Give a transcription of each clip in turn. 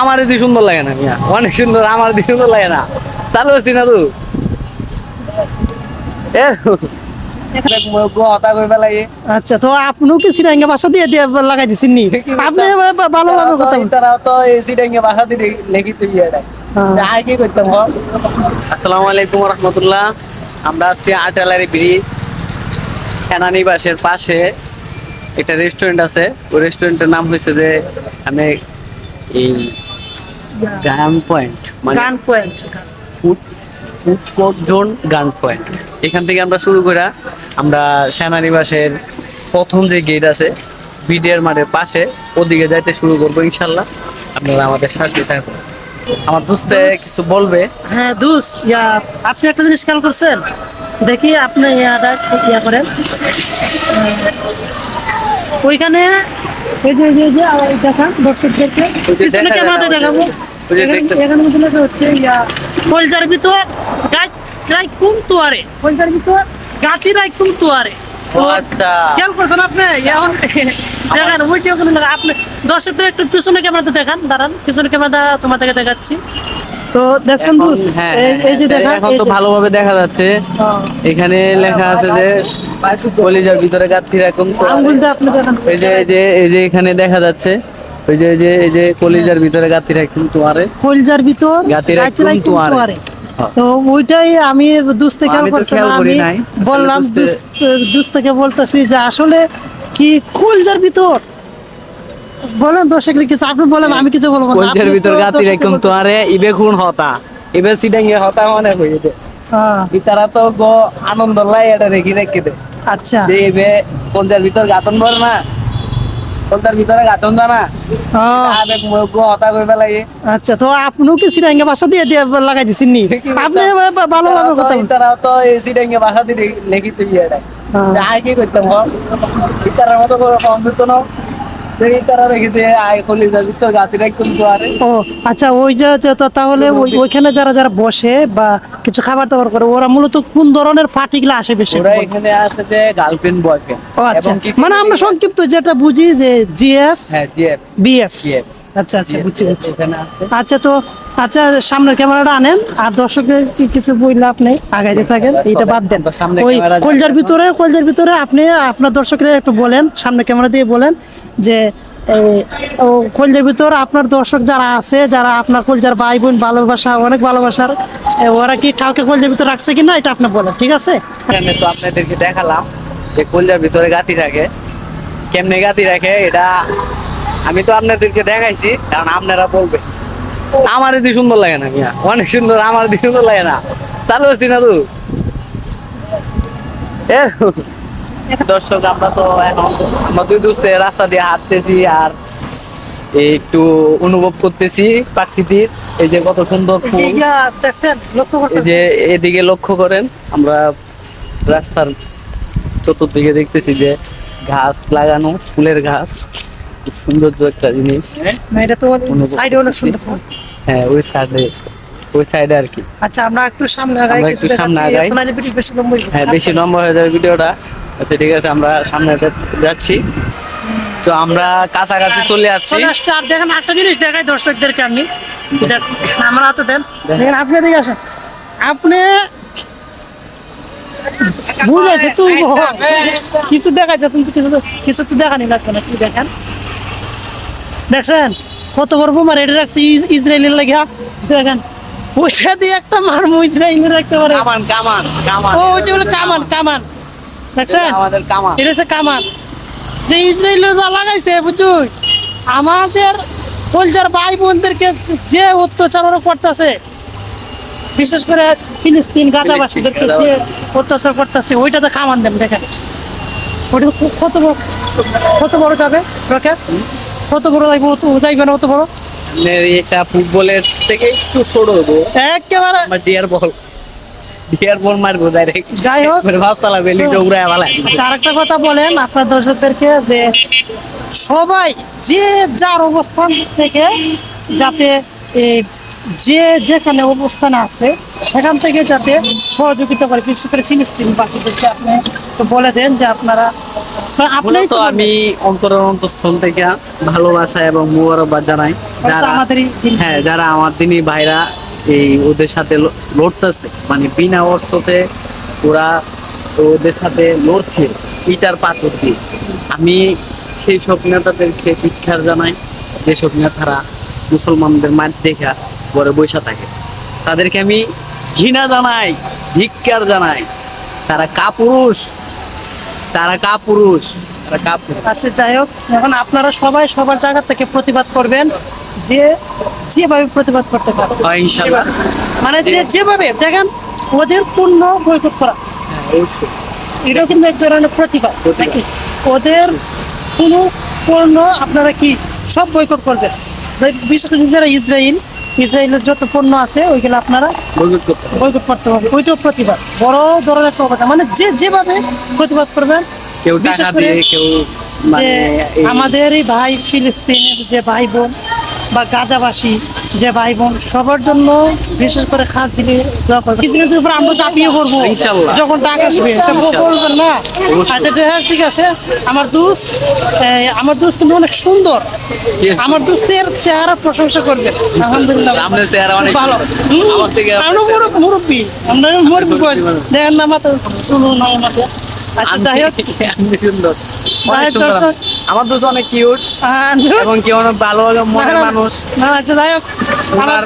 আমার এদি সুন্দর লাগে না মিয়া। অনেক সুন্দর আমার এদি সুন্দর লাগে না। চালু হচ্ছি না তুই আচ্ছা তো আপনিও কি সিরাঙ্গা বাসা দিয়ে দিয়ে লাগাই দিছেন নি আপনি বা- বা- ভালোভাবে কথা তারা তো এসি ডেঙ্গে বাসা দিয়ে লেখি তুই। আয় কি করতাম? আসসালামু আলাইকুম রহমতুল্লাহ। আমরা আছি আটালারি ব্রিজ সেনানিবাসের পাশে। একটা রেস্টুরেন্ট আছে। ওই রেস্টুরেন্টের নাম হয়েছে যে আমি এই গান পয়েন্ট মানে gun point food food court zone gun point এখান থেকে আমরা শুরু করে আমরা সেনানিবাসের প্রথম যে গেট আছে বিডিআর মাঠের পাশে ওদিকে যাইতে শুরু করব ইনশাল্লাহ। আপনারা আমাদের সাথে থাকবেন আমার দোস্তে কিছু বলবে? হ্যাঁ দুস ইয়া আপনি একটা জিনিস খেয়াল করছেন? দেখি আপনি ইয়াটা ইয়া করেন। ওইখানে এই যে এই যে- এই দেখা দর্শকদেরকে পিছনে ক্যামেরাতে দেখাবো। এখানে- মধ্যে হচ্ছে ইয়া কলজার ভিতর গাছ রাই কুম তোয়ারে। কলজার ভিতর গাছি তুয়ারে। আচ্ছা। খেয়াল করছেন আপনি? এখন দেখেন ওই যে ওখানে আপনি দর্শকদের একটু পিছনে ক্যামেরাতে দেখান দাঁড়ান পিছনে ক্যামেরাটা তোমাদেরকে দেখাচ্ছি। তো দেখছেন এখন- দুস হ্যাঁ, এই- যে হ্যাঁ, দেখা এখন তো ভালোভাবে দেখা যাচ্ছে হ্যাঁ। এখানে লেখা আছে যে কলিজার ভিতরে গাঁথি রাখুন তো আপনি দেখান এই যে এই যে এই যে এখানে দেখা যাচ্ছে ওই যে যে এই যে কলিজার ভিতরে গাঁথি রাখুন তোমারে কলজার ভিতর তুয়ারে। তুয়ারে। হ্যাঁ। তো ওইটাই আমি দুস থেকে আমি খেয়াল করি আমি নাই। বললাম দুস থেকে বলতেছি যে আসলে কি কলজার ভিতর বলেন দর্শক কিছু? আপনি বলেন আমি কিছু বলব না। ভিতর তো দর্শককে রাখুন তোমারে ইবে খুন হতা। ইবে সিডাঙ্গে হতা মানে হয়ে দে। হ্যাঁ, ইতারা তো গো আনন্দ লাই এটা রেখে রেখে দে। আচ্ছা। ইবে কলিজার ভিতর গাতন বল না। কলিজার ভিতরে গাতন জানা হ্যাঁ, আচ্ছা তো আপনিও কি সিরাঙ্গা বাসা দিয়ে দিয়ে লাগাই দিছেন নি? আপনি বা- ভালোভাবে কথা বলেন। তারা তো এসি ডেঙ্গে বাসা দিয়ে লেখি তুই এটা। হ্যাঁ। আয় কি করতাম ইতারার মতো কম দিত না। ও আচ্ছা ওই যে তাহলে ওইখানে যারা যারা বসে বা কিছু খাবার দাবার করে ওরা মূলত কোন ধরনের পার্টিগুলো আসে বেশি? ওরা এখানে আছে যে গার্লফ্রেন্ড বয়ফ্রেন্ড ও আচ্ছা। মানে আমরা সংক্ষিপ্ত যেটা বুঝি যে জিএফ হ্যাঁ জিএফ বিএফ আচ্ছা আচ্ছা বুঝছি বুঝছি। আচ্ছা তো আচ্ছা সামনের ক্যামেরাটা আনেন আর দর্শকের কিছু বইলে আপনি আগাইতে থাকেন এইটা বাদ দেন। সামনে ওই কলজার ভিতরে কলজার ভিতরে আপনি আপনার দর্শকের একটু বলেন সামনে ক্যামেরা দিয়ে বলেন যে কলজার ভিতর আপনার দর্শক যারা আছে যারা আপনার কলজার ভাই বোন ভালোবাসা অনেক ভালোবাসার ওরা কি কাউকে কলজার ভিতর রাখছে কিনা এটা আপনি বলেন ঠিক আছে? তো আপনাদেরকে দেখালাম যে কলজার ভিতরে গাতি রাখে। কেমনে গাতি রাখে এটা আমি তো আপনাদেরকে দেখাইছি কারণ আপনারা বলবে আমার এদি সুন্দর লাগে না মিয়া। অনেক সুন্দর আমার এদি সুন্দর লাগে না। চালু হচ্ছি না এ, দর্শক আমরা তো এখন আমরা দুই দুস্তে রাস্তা দিয়ে হাঁটতেছি আর একটু অনুভব করতেছি প্রাকৃতিক এই যে কত সুন্দর ফুল। যে এদিকে লক্ষ্য করেন আমরা রাস্তার চতুর্দিকে দেখতেছি যে ঘাস লাগানো ফুলের ঘাস খুব সৌন্দর্য একটা জিনিস। না এটা তো সাইডে অনেক সুন্দর। হ্যাঁ ওই সাইডে ওই সাইডে আর কি। আচ্ছা আমরা একটু সামনে আগাই একটু সামনে আগাই। বেশি লম্বা হ্যাঁ বেশি লম্বা হয়ে যাবে ভিডিওটা। আচ্ছা ঠিক আছে আমরা সামনে যাচ্ছি। তো আমরা কাছাকাছি চলে আসছি। আর দেখেন একটা জিনিস দেখাই দর্শকদেরকে আমি। আমার হাতে দেন। দেখেন। আপনি এদিকে আসেন। আপনি বুঝেছে তুই কিছু তুমি তো কিছু কিছু তো দেখানি লাগবে না কি দেখেন। দেখছেন? কত বড় বোমা রেডি রাখছি ইসরায়েলের লাগিয়া দেখেন পয়সা দিয়ে একটা মারমু ইসরায়েলের একটা পারে। কামান কামান কামান। ও ওইটা বলে কামান কামান। দেখছেন? আমাদের কামান। এটা হচ্ছে কামান। যে ইসরায়েলের যা লাগাইছে বুঝুই আমাদের কলজার ভাই বোনদেরকে যে অত্যাচার ওরা করতেছে বিশেষ করে ফিলিস্তিন গাজাবাসীদেরকে যে অত্যাচার করতেছে ওইটাতে কামান দেন দেখেন। ওটা কত বড় কত বড় যাবে রকে কত বড় যাইব অত যাইবে না অত বড়? এটা ফুটবলের থেকে একটু ছোট হব। একেবারে আমার ডিয়ার বল। ডিয়ার বল মারবো ডাইরেক্ট যাই হোক। ভাবতালা বেলিটা উড়ায় ভালাই আচ্ছা আরেকটা কথা বলেন আপনার দর্শকদেরকে যে সবাই যে যার অবস্থান থেকে যাতে এ, যে যেখানে অবস্থান আছে সেখান থেকে যাতে সহযোগিতা করে। বিশেষ করে ফিলিস্তিন বাকিদেরকে আপনি বলে দেন যে আপনারা আপনারই মূলত তো আমি অন্তরের অন্তঃস্থল থেকে ভালোবাসা এবং মোবারকবাদ জানাই। যারা হ্যাঁ যারা আমার দিনই ভাইরা এই ওদের সাথে লড়তেছে মানে বিনা অর্থতে ওরা ওদের সাথে লড়ছে ইটার পাথর দিয়ে। আমি সেই সব নেতাদেরকে শিক্ষার জানাই যেসব নেতারা মুসলমানদের মাঠ দেখা ঘরে বসে থাকে। তাদেরকে আমি ঘৃণা জানাই ধিক্কার জানাই। তারা কাপুরুষ। তারা কাপুরুষ তারা কাপুরুষ। আচ্ছা যাই হোক এখন আপনারা সবাই সবার জায়গা থেকে প্রতিবাদ করবেন যে যেভাবে প্রতিবাদ করতে পারে। হয় মানে যে যেভাবে দেখেন ওদের পূর্ণ বৈঠক করা। হ্যাঁ, এটাও কিন্তু এক ধরনের প্রতিবাদ। নাকি? ওদের কোনো পণ্য আপনারা কি সব বয়কট করবেন? বিশেষ করে যারা ইসরায়েল ইসরায়েলের যত পণ্য আছে ওইগুলো আপনারা বৈঠক করতে হবে। ওইটাও প্রতিবাদ। বড় ধরনের প্রতিবাদ মানে যে যেভাবে প্রতিবাদ করবেন কেউ টাকা দিয়ে কেউ যে মানে এই- আমাদেরই ভাই ফিলিস্তিনের যে ভাই বোন বা গাজাবাসী যে ভাই বোন সবার জন্য বিশেষ করে খাস দিলে দোয়া করবেন। ঈদের উপর আমরা চাপিয়ে পড়ব। যখন ডাক আসবে বলবেন না? আচ্ছা হ্যাঁ ঠিক আছে। আমার দুস আমার দোষ কিন্তু অনেক সুন্দর। আমার দোষের চেহারা প্রশংসা করবেন। আলহামদুলিল্লাহ। চেহারা অনেক ভালো। সুন্দর। আমার থেকে আমরা মুরব্বী মুরব্বী। আমরা মুরব্বী দেখেন না মাথা শুনুন না মাথা। আচ্ছা যাই হোক। সুন্দর। আমার দোষ অনেক কিউট এবং কি অনেক ভালো মনের মানুষ। না, আচ্ছা, যাই হোক। ওনার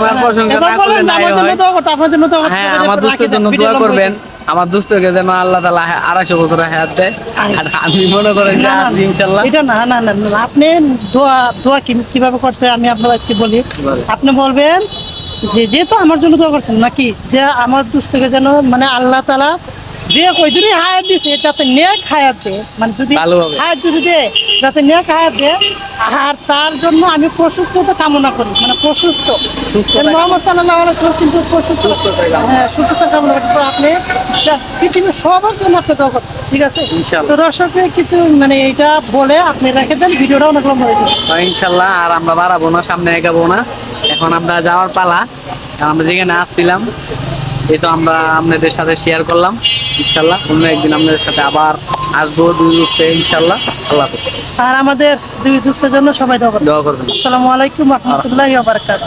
ওনার প্রশংসা না করলে নাই আমার জন্য হয়। দোয়া আপনার জন্য হ্যাঁ আমার একটু জন্য দোয়া করবেন। আমার দুস্থকে যেন আল্লাহ তালা আড়াইশো বছর হায়াত দেয়। আর আমি মনে করেন যে আছি ইনশাল্লাহ এটা না না না আপনি দোয়া দোয়া কি- কীভাবে করতে হয় আমি আপনাকে বলি। আপনি বলবেন যে যেহেতু আমার জন্য দোয়া করছেন নাকি? যে আমার দুস্থকে যেন মানে আল্লাহ তালা যে যদি হায়াত দিছে যাতে নেক হায়াত দে। মানে যদি। হায়াত যদি দে যাতে নেক হায়াত দে আর তার জন্য আমি প্রসুস্থতা কামনা করি মানে প্রসুস্থ মোহাম্মদ সাল্লাহ আলাইহি কিন্তু প্রসুস্থ। হ্যাঁ সুস্থতা কামনা করি। আপনি পৃথিবীর সবার জন্য আপনি দোয়া করতে ঠিক আছে। তো দর্শকদের কিছু মানে এটা বলে আপনি রেখে দেন ভিডিওটা অনেক লম্বা হয়ে যাবে। হয় ইনশাল্লাহ আর আমরা বাড়াবো না সামনে এগাবো না। এখন আমরা যাওয়ার পালা। আমরা যেখানে আসছিলাম এই তো আমরা আপনাদের সাথে শেয়ার করলাম। ইনশাল্লাহ। অন্য একদিন আপনাদের সাথে আবার আসব দুই বুঝতে ইনশাল্লাহ। আল্লাহ আর আমাদের দুই দুস্থের জন্য সবাই দোয়া করবেন। দোয়া করবেন। আসসালামু আলাইকুম রহমতুল্লাহ বারকাত